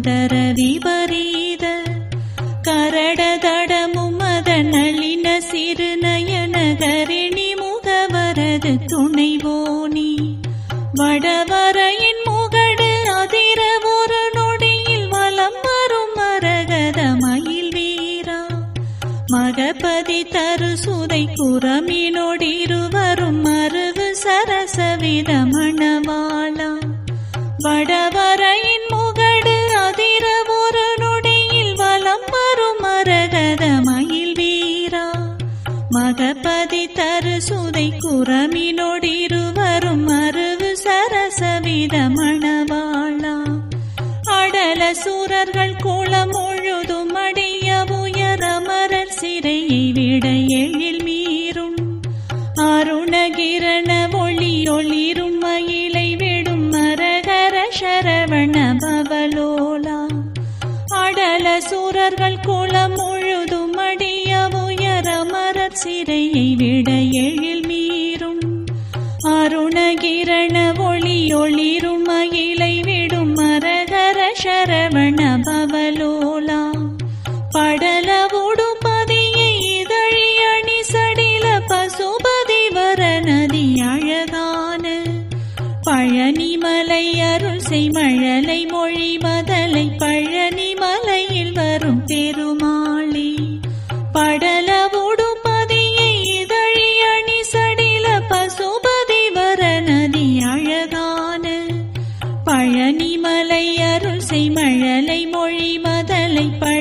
குடபுதர விபரீத கரடதடமும் அதன் நளின சிறு நயன கரிணி முகவரது துணைவோனி. வடவரையின் முகடு அதிர ஒரு நொடியில் வலம் வரும் மரகத மயில் வீரா. மகபதி தரு சுதை குரமினோடிருவரும் மருவு சரசவித மணவாளா. வடவர மகபதி தரு சுதை குரமினோடிருவரும் அருவு சரசவித மணவாளா. அடல சூரர்கள் குளம் முழுதும் அடிய உயர மரர் சிறையை விட எழில் மீறும். அருணகிரண ஒளி ஒளிரும் மயிலை விடும் மரகர சரவண பவலோலா. அடல சூரர்கள் குளம் முழு சிறையை விட எழில் மீறும். அருணகிரண ஒளி ஒளிரும் மயிலை விடும் மரகர சரவண பவலோலா. படல பதியை இதழி சடில பசுபதி வர நதி அழகான. பழனி மலை அருள் செய் மழலை மொழி மதலை இசை மழலை மொழி மதலை பழ